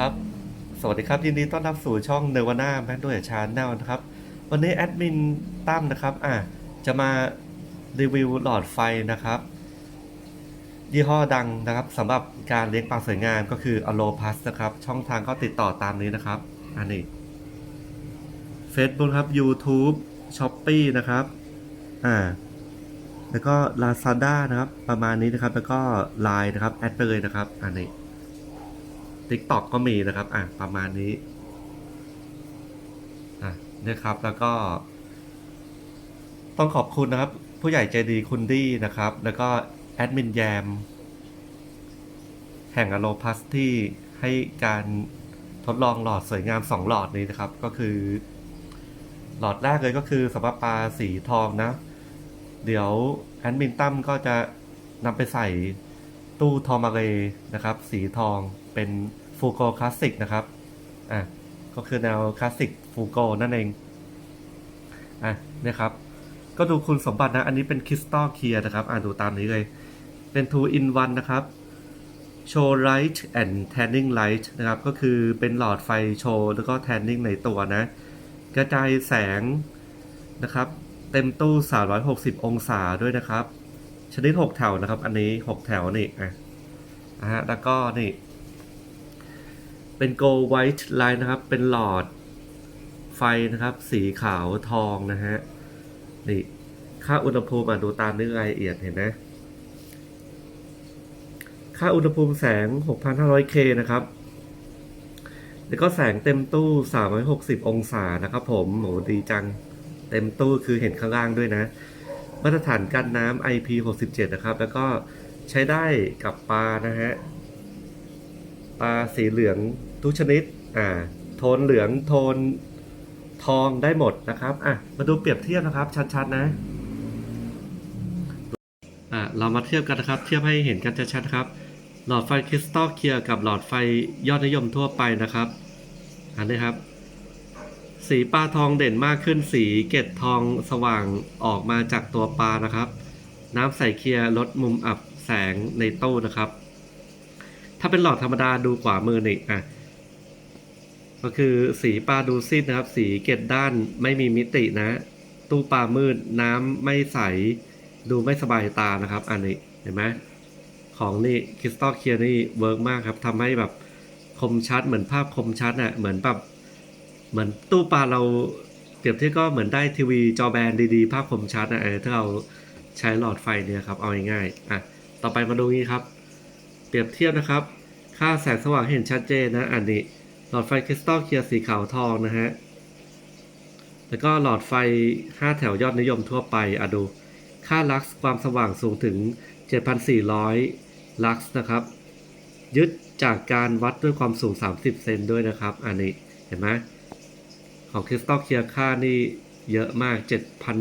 ครับ สวัสดีครับ ยินดีต้อนรับสู่ช่องเนวาน่าแมคด้วยชาแนลนะครับ วันนี้แอดมินตั้มนะครับอะจะมารีวิวหลอดไฟนะครับ ยี่ห้อดังนะครับสำหรับการเลี้ยงปลาสวยงามก็คือ a l o p a s นะครับ ช่องทางก็ติดต่อตามนี้นะครับ อันนี้ Facebook ครับ YouTube Shopee นะครับอ่าแล้วก็ Lazada นะครับ ประมาณนี้นะครับ แล้วก็ Line นะครับ แอดไปเลยนะครับ อันนี้ TikTok ก็มีนะครับ อะประมาณนี้ อะเนี่ยครับแล้วก็ ต้องขอบคุณนะครับ ผู้ใหญ่ใจดีคุณดี้นะครับ แล้วก็แอดมินแยม แห่งอโลพัสที่ให้การทดลองหลอดสวยงาม 2 หลอดนี้นะครับ ก็คือ หลอดแรกเลยก็คือสำหรับปลาสีทองนะ เดี๋ยวแอดมินตั้มก็จะนำไปใส่ตู้ทอมาเรนะครับ สีทองเป็น ฟูโกคลาสสิกนะครับ อะ ก็คือแนวคลาสสิกฟูโกนั่นเอง อะเนี่ยครับ ก็ดูคุณสมบัตินะ อันนี้เป็นคริสตัลเคลียร์นะครับ อ่านดูตามนี้เลย เป็น 2 in 1 นะครับโชว์ light and tanning light นะครับ ก็คือเป็นหลอดไฟโชว์แล้วก็ tanning ในตัวนะ กระจายแสงนะครับ เต็มตู้ 360 องศาด้วยนะครับ ชนิด 6 แถวนะครับ อันนี้ 6 แถวนี่ อะ อะฮะแล้วก็นี่ เป็น gold white light นะครับ เป็นหลอดไฟนะครับ สีขาวทองนะฮะ นี่ ค่าอุณหภูมิอะดูตามนี้รายละเอียดเห็นไหมค่าอุณหภูมิแสง 6,500K นะครับ แล้วก็แสงเต็มตู้ 360 องศานะครับผมโหดีจัง เต็มตู้คือเห็นข้างล่างด้วยนะ มาตรฐานกันน้ำ IP67 นะครับ แล้วก็ใช้ได้กับปลานะฮะ ปลาสีเหลือง ทุกชนิดอ่าโทนเหลืองโทนทองได้หมดนะครับอะมาดูเปรียบเทียบนะครับ ชัดๆนะอะเรามาเทียบกันนะครับ เทียบให้เห็นกันชัดๆครับ หลอดไฟคริสตัลเคลียร์กับหลอดไฟยอดนิยมทั่วไปนะครับอันนี้ครับ สีปลาทองเด่นมากขึ้นสีเกล็ดทองสว่างออกมาจากตัวปลานะครับ น้ำใสเคลียร์ลดมุมอับแสงในตู้นะครับ ถ้าเป็นหลอดธรรมดาดูขวามือนี่อะ ก็คือสีปลาดูซีดนะครับ สีเกล็ดด้านไม่มีมิตินะ ตู้ปลามืดน้ำไม่ใส ดูไม่สบายตานะครับ อันนี้เห็นไหมของนี่คริสตัลเคลียร์นี่เวิร์กมากครับทำให้แบบคมชัดเหมือนภาพคมชัดอะเหมือนแบบเหมือนตู้ปลาเราเปรียบเทียบก็เหมือนได้ทีวีจอแบนดีๆ ภาพคมชัดอะเออถ้าเราใช้หลอดไฟเนี่ยครับ เอาง่ายๆอะต่อไปมาดูนี้ครับ เปรียบเทียบนะครับ ค่าแสงสว่างเห็นชัดเจนนะอันนี้ หลอดไฟคริสตัลเคลียร์สีขาวทองนะฮะ แล้วก็หลอดไฟ 5 แถวยอดนิยมทั่วไปอะดู ค่าลักซ์ความสว่างสูงถึง 7,400 ลักซ์นะครับ ยึดจากการวัดด้วยความสูง 30 เซนด้วยนะครับ อันนี้เห็นไหมของคริสตัลเคลียร์ค่านี่เยอะมาก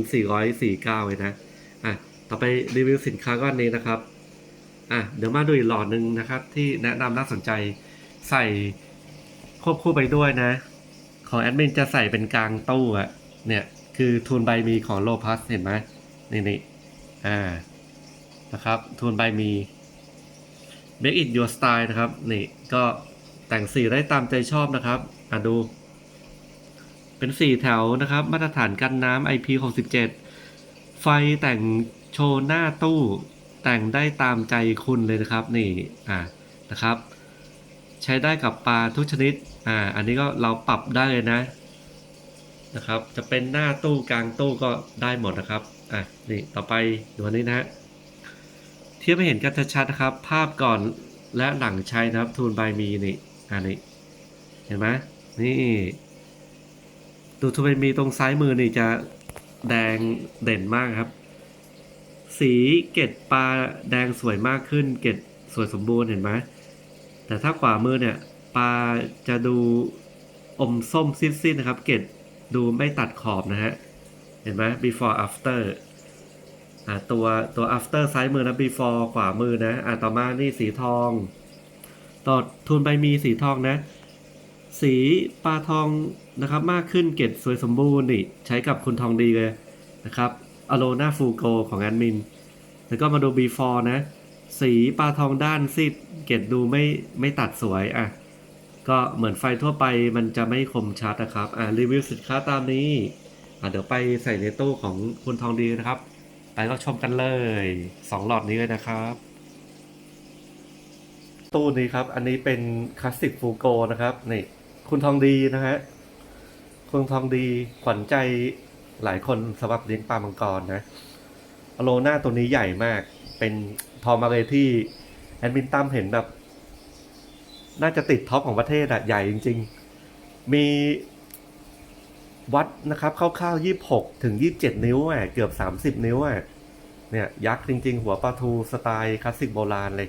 7,449เลยนะ อะ ต่อไปรีวิวสินค้าก้อนนี้นะครับ อะ เดี๋ยวมาดูอีกหลอดหนึ่งนะครับ ที่แนะนำน่าสนใจใส่ ควบคู่ไปด้วยนะ ของแอดมินจะใส่เป็นกลางตู้อะเนี่ยคือทูนใบมีของโลพัสเห็นไหมนี่นี่อ่านะครับทูนใบมี Make it your style นะครับ นี่ก็แต่งสีได้ตามใจชอบนะครับ อะดู เป็นสีแถวนะครับ มาตรฐานกันน้ำ IP67 ไฟแต่งโชว์หน้าตู้ แต่งได้ตามใจคุณเลยนะครับ นี่ อ่านะครับ ใช้ได้กับปลาทุกชนิด อ่า อันนี้ก็เราปรับได้เลยนะ นะครับ จะเป็นหน้าตู้กลางตู้ก็ได้หมดนะครับ อะ นี่ ต่อไปดูอันนี้นะฮะ เทียบให้เห็นกันชัดๆนะครับ ภาพก่อนและหลังใช้นะครับ ทูนใบมีนี่อันนี้ เห็นไหมนี่ตูทูนใบมีตรงซ้ายมือนี่จะแดงเด่นมากครับ สีเกล็ดปลาแดงสวยมากขึ้น เกล็ดสวยสมบูรณ์เห็นไหม แต่ถ้าขวามือเนี่ยปลาจะดูอมส้มซีดๆนะครับ เกล็ดดูไม่ตัดขอบนะฮะ เห็นไหม before after อ่าตัวตัว after ซ้ายมือนะ before ขวามือนะอ่าต่อมานี่สีทอง ต่อทุนใบมีสีทองนะ สีปลาทองนะครับ มากขึ้นเกล็ดสวยสมบูรณ์นี่ใช้กับคุณทองดีเลยนะครับอโลนาฟูโกของแอดมิน แล้วก็มาดู before นะ สีปลาทองด้านซีดเกล็ดดูไม่ไม่ตัดสวยอะ ก็เหมือนไฟทั่วไปมันจะไม่คมชัดนะครับ อ่ารีวิวสินค้าตามนี้ อ่าเดี๋ยวไปใส่ในตู้ของคุณทองดีนะครับ ไปก็ชมกันเลยสองหลอดนี้เลยนะครับ ตู้นี้ครับ อันนี้เป็นคลาสสิกฟูโกนะครับนี่คุณทองดีนะฮะคุณทองดีขวัญใจหลายคนสำหรับเลี้ยงปลามังกรนะอโลน่าตัวนี้ใหญ่มากเป็น ทอมาเลยที่แอดมินตั้มเห็นแบบ น่าจะติดท็อปของประเทศอะใหญ่จริง ๆ มีวัดนะครับคร่าวๆยี่หกถึงยี่สิบเจ็ดนิ้วอะเกือบสามสิบนิ้วอะเนี่ยยักษ์จริง ๆ หัวปลาทูสไตล์คลาสสิกโบราณเลย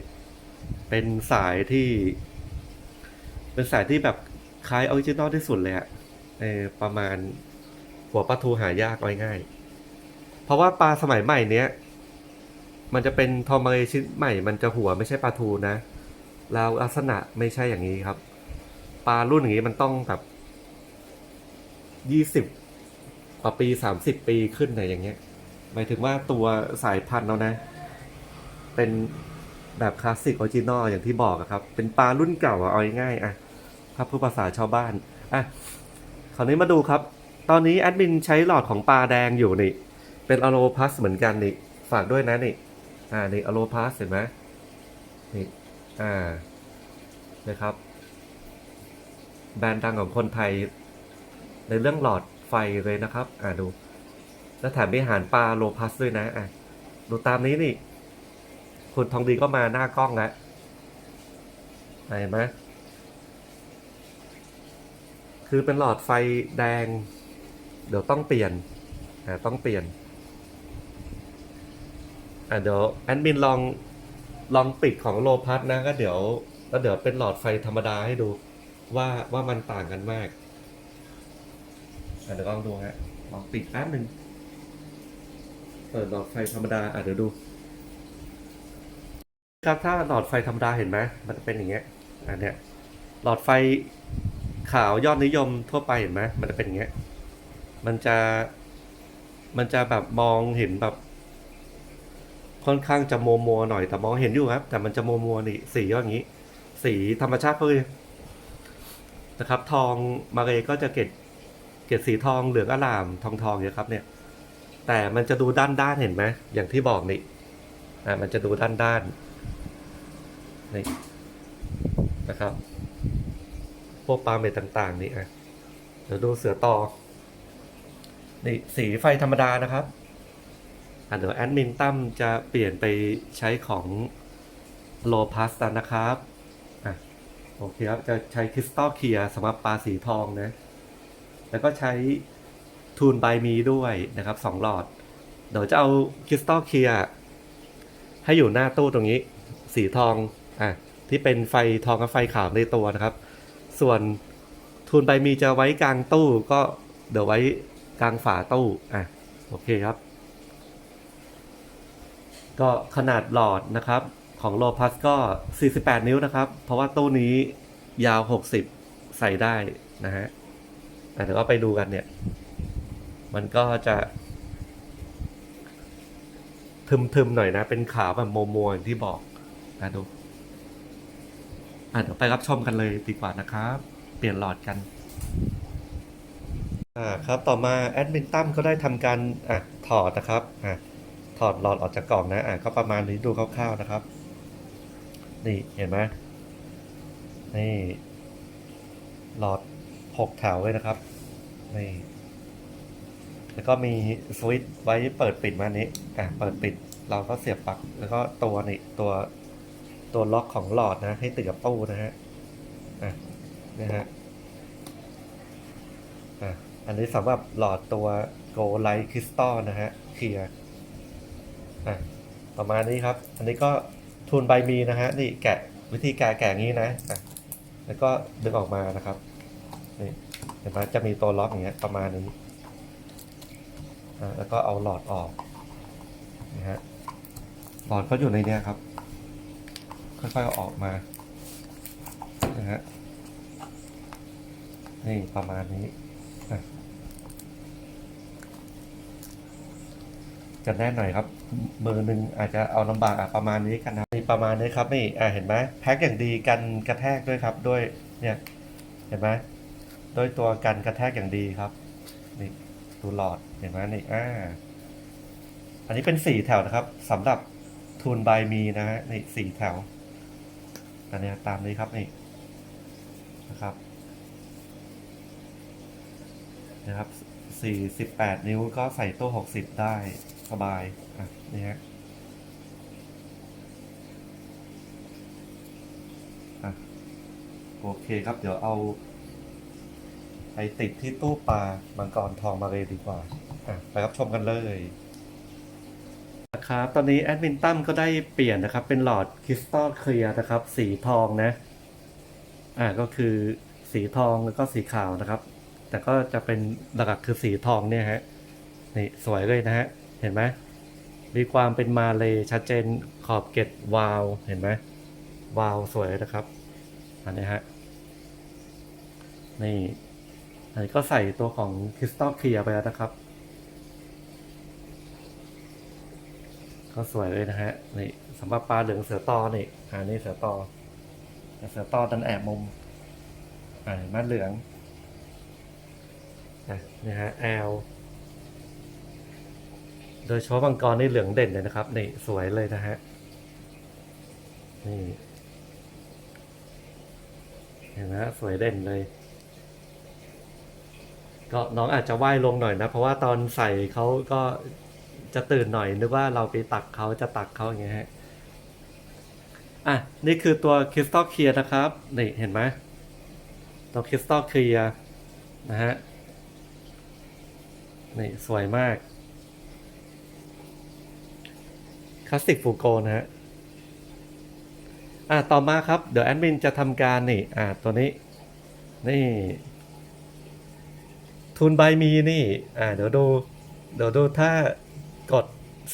เป็นสายที่ เป็นสายที่แบบคล้ายออริจินอลที่สุดเลยอะเออประมาณหัวปลาทูหายากไว้ง่ายเพราะว่าปลาสมัยใหม่เนี้ย มันจะเป็นทอมาเรชิ้นใหม่ มันจะหัวไม่ใช่ปลาทูนะ แล้วลักษณะไม่ใช่อย่างนี้ครับ ปลารุ่นอย่างนี้มันต้องแบบยี่สิบกว่าปีสามสิบปีขึ้นนะอย่างเงี้ย หมายถึงว่าตัวสายพันธุ์เรานะ เป็นแบบคลาสสิกออริจินอลอย่างที่บอกครับ เป็นปลารุ่นเก่าอะเอาง่ายๆอะถ้าพูดภาษาชาวบ้าน อะ คราวนี้มาดูครับ ตอนนี้แอดมินใช้หลอดของปลาแดงอยู่นี่ เป็นอโลพัสเหมือนกันนี่ ฝากด้วยนะนี่ อ่านี่อโลพัสเห็นไหมนี่อ่านะครับ แบรนด์ดังของคนไทย ในเรื่องหลอดไฟเลยนะครับ อ่าดู แล้วแถมมีอาหารปลาโลพัสด้วยนะอะดูตามนี้นี่ คุณทองดีก็มาหน้ากล้องแล้วเห็นไหมคือเป็นหลอดไฟแดง เดี๋ยวต้องเปลี่ยนอ่าต้องเปลี่ยน อ่าเดี๋ยวแอดมินลองลองปิดของโลพัสนะก็เดี๋ยวแล้วเดี๋ยวเป็นหลอดไฟธรรมดาให้ดูว่าว่ามันต่างกันมากอะเดี๋ยวลองดูฮะลองปิดแป๊บหนึ่งเปิดหลอดไฟธรรมดาอะเดี๋ยวดู ครับถ้าหลอดไฟธรรมดาเห็นไหมมันจะเป็นอย่างเงี้ยอันเนี้ยหลอดไฟขาว ยอดนิยมทั่วไปเห็นไหมมันจะเป็นอย่างเงี้ย มันจะ มันจะแบบมองเห็นแบบ ค่อนข้างจะมัวมัวๆหน่อยแต่มองเห็นอยู่ครับ แต่มันจะมัวมัวๆนี่สีอย่างนี้ สีธรรมชาติเลยนะครับ ทองมาเลยก็จะเกตเกตสีทองเหลืองอลามทองทองเนี่ยครับ เนี่ย แต่มันจะดูด้านด้านๆเห็นไหมอย่างที่บอกนี่อ่ามันจะดูด้านด้านๆนี่นะครับ พวกปลาเม็ดต่าง ๆ นี่อะเดี๋ยวดูเสือตอนี่สีไฟธรรมดานะครับ เดี๋ยวแอดมินตั้มจะเปลี่ยนไปใช้ของโลพัสนะครับอะโอเคครับ จะใช้คริสตัลเคลียร์สำหรับปลาสีทองนะ แล้วก็ใช้ทูนไบมีด้วยนะครับสองหลอด เดี๋ยวจะเอาคริสตัลเคลียร์ให้อยู่หน้าตู้ตรงนี้ สีทองอะที่เป็นไฟทองกับไฟขาวในตัวนะครับ ส่วนทูนไบมีจะไว้กลางตู้ก็เดี๋ยวไว้กลางฝาตู้อะโอเคครับ ก็ขนาดหลอดนะครับของโลพัสก็ 48 นิ้วนะครับ เพราะว่าตู้นี้ยาว 60 ใส่ได้นะฮะอ่เดี๋ยวก็ไปดูกันเนี่ย มันก็จะทึมๆหน่อยนะ เป็นขาวแบบโมโมๆอย่างที่บอกนะดูอะเดี๋ยวไปรับชมกันเลยดีกว่านะครับ เปลี่ยนหลอดกันอ่าครับต่อมาแอดมินตั้มก็ได้ทำการอะถอดนะครับอะ ถอดหลอดออกจากกล่องนะอะก็ประมาณนี้ดูคร่าวๆนะครับ นี่เห็นไหมนี่ หลอดหกแถวเลยนะครับนี่แล้วก็มีสวิตช์ไว้เปิดปิดมานี้อะเปิดปิดเราก็เสียบปลั๊กแล้วก็ตัวนี่ตัวตัวล็อกของหลอดนะ ให้ติดกับตู้นะฮะอะนะฮะอะอันนี้สำหรับหลอดตัว Go Light Crystal นะฮะเคลียร์ อะประมาณนี้ครับ อันนี้ก็ทูนใบมีนะฮะนี่แกะวิธีแกะแกะงี้นะอะแล้วก็ดึงออกมานะครับนี่เห็นไหมจะมีตัวล็อกอย่างเงี้ยประมาณนี้อะแล้วก็เอาหลอดออกนะฮะหลอดก็อยู่ในเนี้ยครับ ค่อยๆเอาออกมานะฮะนี่ประมาณนี้จะแน่นหน่อยครับมือหนึ่งอาจจะเอาลำบากอะประมาณนี้กันนะนี่ประมาณนี้ครับนี่อะเห็นไหมแพ็คอย่างดีกันกระแทกด้วยครับด้วยเนี่ยเห็นไหมด้วยตัวกันกระแทกอย่างดีครับนี่ดูหลอดเห็นไหมนี่อ่าอันนี้เป็นสี่แถวนะครับสำหรับทูนบายมีนะฮะนี่สี่แถวอันนี้ตามนี้ครับนี่นะครับนะครับสี่สิบแปดนิ้วก็ใส่ตู้หกสิบได้ สบายอะนี่ฮะอะโอเคครับเดี๋ยวเอาไปติดที่ตู้ปลามังกรทองมาเลยดีกว่าอะไปรับชมกันเลยนะครับตอนนี้แอดมินตั้มก็ได้เปลี่ยนนะครับ เป็นหลอดคริสตัลเคลียร์นะครับ สีทองนะ อ่าก็คือสีทองแล้วก็สีขาวนะครับ แต่ก็จะเป็นหลักๆคือสีทองเนี่ยฮะนี่สวยเลยนะฮะ เห็นไหมมีความเป็นมาเลยชัดเจนขอบเกตวาว เห็นไหมวาวสวยนะครับ อันนี้ฮะ นี่อันนี้ก็ใส่ตัวของคริสตัลเคลียร์ไปแล้วนะครับ ก็สวยเลยนะฮะ นี่สำหรับปลาเหลืองเสือตอนี่อ่านี่เสือตอแต่เสือตอดันแอบมุมอ่าเห็นไหมเหลืองนี่ฮะแอล โดยเฉพาะมังกรนี่เหลืองเด่นเลยนะครับนี่สวยเลยนะฮะนี่เห็นไหมสวยเด่นเลย ก็น้องอาจจะว่ายลงหน่อยนะ เพราะว่าตอนใส่เขาก็จะตื่นหน่อยนึกว่าเราไปตักเขาจะตักเขาอย่างเงี้ยฮะอะนี่คือตัวคริสตัลเคลียร์นะครับนี่เห็นไหมตัวคริสตัลเคลียร์นะฮะนี่สวยมากค ลาสสิกฟูโกนะฮะอะต่อมาครับ เดี๋ยวแอดมินจะทำการนี่ อะตัวนี้ นี่ ทุนใบมีนี่ อ่า เดี๋ยวดู เดี๋ยวดูถ้ากด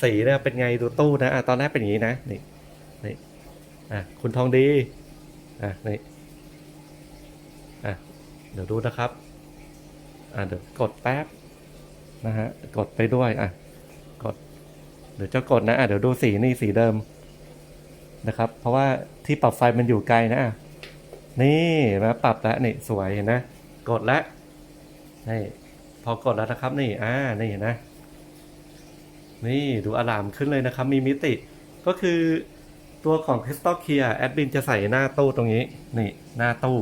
สีเนี่ยเป็นไงดูตู้นะ อะตอนแรกเป็นอย่างนี้นะ นี่ นี่ อะคุณทองดี อะนี่ อะเดี๋ยวดูนะครับ อะเดี๋ยวกดแป๊บนะฮะ กดไปด้วย อะ เดี๋ยวจะกดนะอะเดี๋ยวดูสีนี่สีเดิมนะครับ เพราะว่าที่ปรับไฟมันอยู่ไกลนะะนี่มาปรับแล้วนี่สวยเห็นนะ กดแล้วนี่พอกดแล้วนะครับ นี่อ่านี่เห็นนะ นี่ดูอลามขึ้นเลยนะครับ มีมิติก็คือตัวของ Crystal Clear แอดมินจะใส่หน้าตู้ตรงนี้ นี่หน้าตู้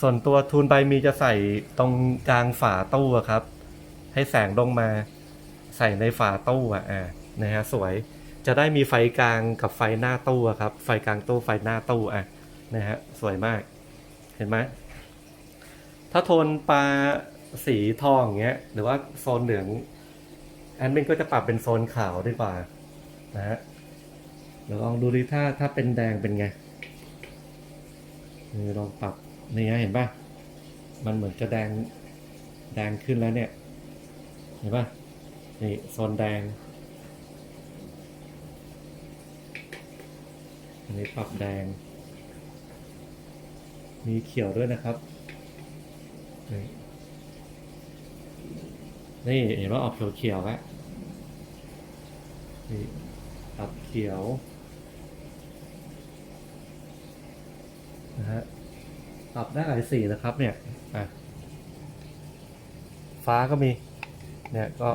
ส่วนตัวทูนใบมีจะใส่ตรงกลางฝาตู้ครับ ให้แสงลงมาใส่ในฝาตู้อะอ่า นะฮะสวยจะได้มีไฟกลางกับไฟหน้าตู้ครับ ไฟกลางตู้ไฟหน้าตู้อะนะฮะสวยมาก เห็นไหมถ้าโทนปลาสีทองอย่างเงี้ย หรือว่าโซนเหลืองแอดมินก็จะปรับเป็นโซนขาวดีกว่านะฮะเดี๋ยวลองดูดิถ้าถ้าเป็นแดงเป็นไงนี่ลองปรับนี่ไงเห็นป่ะ มันเหมือนจะแดงแดงขึ้นแล้วเนี่ย เห็นป่ะนี่โซนแดง อันนี้ปรับแดง มีเขียวด้วยนะครับ นี่เห็นว่าออกเขียวๆแล้วนี่ปรับเขียวนะฮะปรับได้หลายสีนะครับเนี่ยอะฟ้าก็มี เนี่ยก็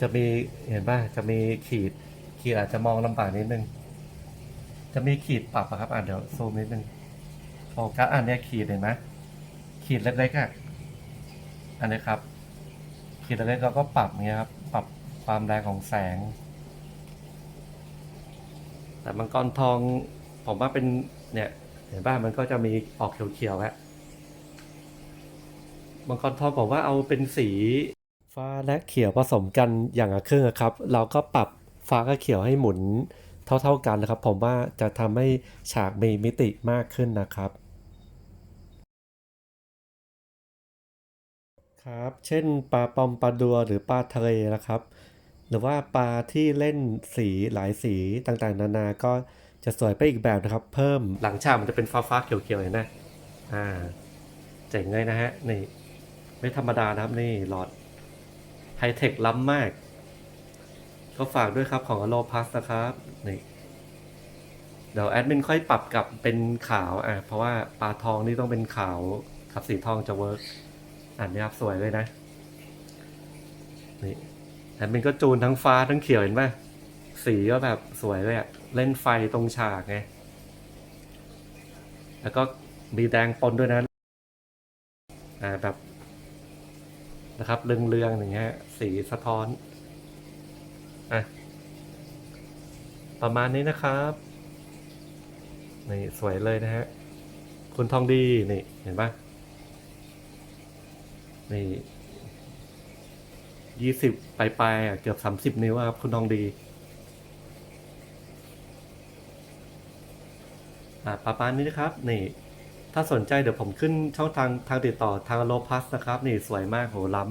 จะมีเห็นป่ะจะมีขีด ขีดอาจจะมองลำบากนิดนึง จะมีขีดปรับอะครับ อะเดี๋ยวซูมนิดนึงโฟกัสอันนี้ขีดเห็นไหมขีดเล็กๆอะอันนี้ครับ ขีดเล็กๆเราก็ปรับเงี้ยครับ ปรับความแรงของแสง แต่มังกรทองผมว่าเป็นเนี่ยเห็นป่ะมันก็จะมีออกเขียวๆฮะมังกรทองผมว่าเอาเป็นสีฟ้าและเขียวผสมกันอย่างละครึ่งอะครับ เราก็ปรับ ฟ้ากับเขียวให้หมุนเท่าๆกันนะครับ ผมว่าจะทำให้ฉากมีมิติมากขึ้นนะครับ ครับ เช่นปลาปอมปลาดัวหรือปลาทะเลนะครับ หรือว่าปลาที่เล่นสีหลายสีต่างๆ นานาก็จะสวยไปอีกแบบนะครับ เพิ่มหลังฉากมันจะเป็นฟ้าๆเขียวๆเห็นไหมอ่าเจ๋งเลยนะฮะนี่ไม่ธรรมดานะครับนี่หลอดไฮเทคล้ำมาก ก็ฝากด้วยครับของอโลพัสนะครับนี่เดี๋ยวแอดมินค่อยปรับกลับเป็นขาวอะเพราะว่าปลาทองนี่ต้องเป็นขาวกับสีทองจะเวิร์กอ่านนี่ครับสวยเลยนะ นี่แอดมินก็จูนทั้งฟ้าทั้งเขียวเห็นไหมสีก็แบบสวยเลยอะเล่นไฟตรงฉากไง แล้วก็มีแดงปนด้วยนะอ่าแบบนะครับเรืองๆอย่างเงี้ยสีสะท้อน อะประมาณนี้นะครับนี่สวยเลยนะฮะคุณทองดีนี่เห็นปะนี่ยี่สิบปลายๆอะเกือบสามสิบนิ้วครับ คุณทองดีอ่าประมาณนี้นะครับ นี่ ถ้าสนใจเดี๋ยวผมขึ้นช่องทางทางติดต่อทางโลพัสนะครับ นี่สวยมากโหล้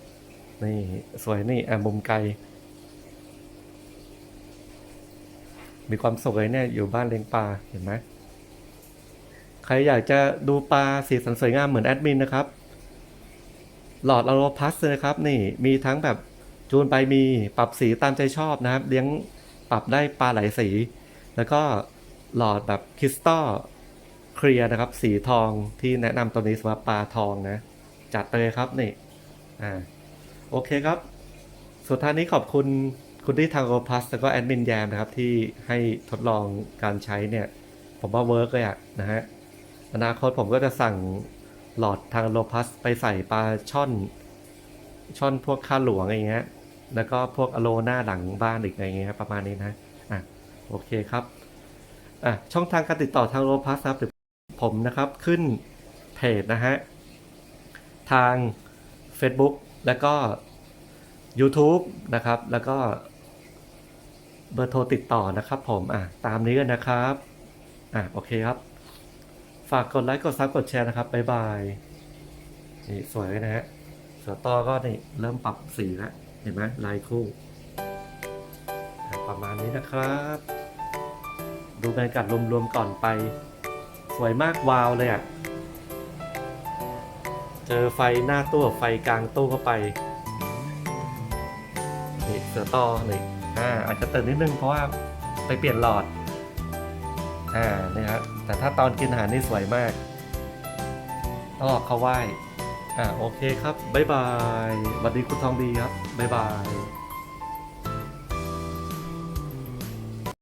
ำนี่ สวยนี่แอบมุมไกล มีความสุขเลยเนี่ยอยู่บ้านเลี้ยงปลาเห็นไหมใครอยากจะดูปลาสีสันสวยงามเหมือนแอดมินนะครับ หลอดอโลพัสนะครับนี่มีทั้งแบบจูนไปมีปรับสีตามใจชอบนะครับ เลี้ยงปรับได้ปลาหลายสี แล้วก็หลอดแบบคริสตัลเคลียร์นะครับ สีทองที่แนะนำตัวนี้สำหรับปลาทองนะ จัดไปเลยครับนี่อ่าโอเคครับ สุดท้ายนี้ขอบคุณ คุณที่ทางโอพัสแล้วก็แอดมินแยมนะครับ ที่ให้ทดลองการใช้เนี่ย ผมว่าเวิร์กเลยอะนะฮะอนาคตผมก็จะสั่งหลอดทางโลพัสไปใส่ปลาช่อน ช่อนพวกข้าหลวงอะไรเงี้ยแล้วก็พวกอโลหน้าหลังบ้านอีกอะไรเงี้ยประมาณนี้นะอะโอเคครับอะช่องทางการติดต่อทางโลพัสครับผมนะครับขึ้นเพจนะฮะ ทาง Facebook แล้วก็ YouTube นะครับ แล้วก็ เบอร์โทรติดต่อนะครับผมอะตามนี้กันนะครับอะโอเคครับ ฝากกดไลค์กดซับกดแชร์นะครับบ๊ายบายนี่สวยเลยนะฮะเสือต่อก็นี่เริ่มปรับสีแล้วเห็นไหมลายคู่ ประมาณนี้นะครับ ดูบรรยากาศรวมๆก่อนไป สวยมากวาวเลยอะ่ะ เจอไฟหน้าตู้กับไฟกลางตู้เข้าไป นี่เสือต่อนี่ อ่าอาจจะตื่นนิดนึงเพราะว่าไปเปลี่ยนหลอดอ่านี่ครับแต่ถ้าตอนกินอาหารนี่สวยมากต้องออกเขาไหว้อ่าโอเคครับบ๊ายบายสวัสดีคุณทองดีครับบ๊ายบาย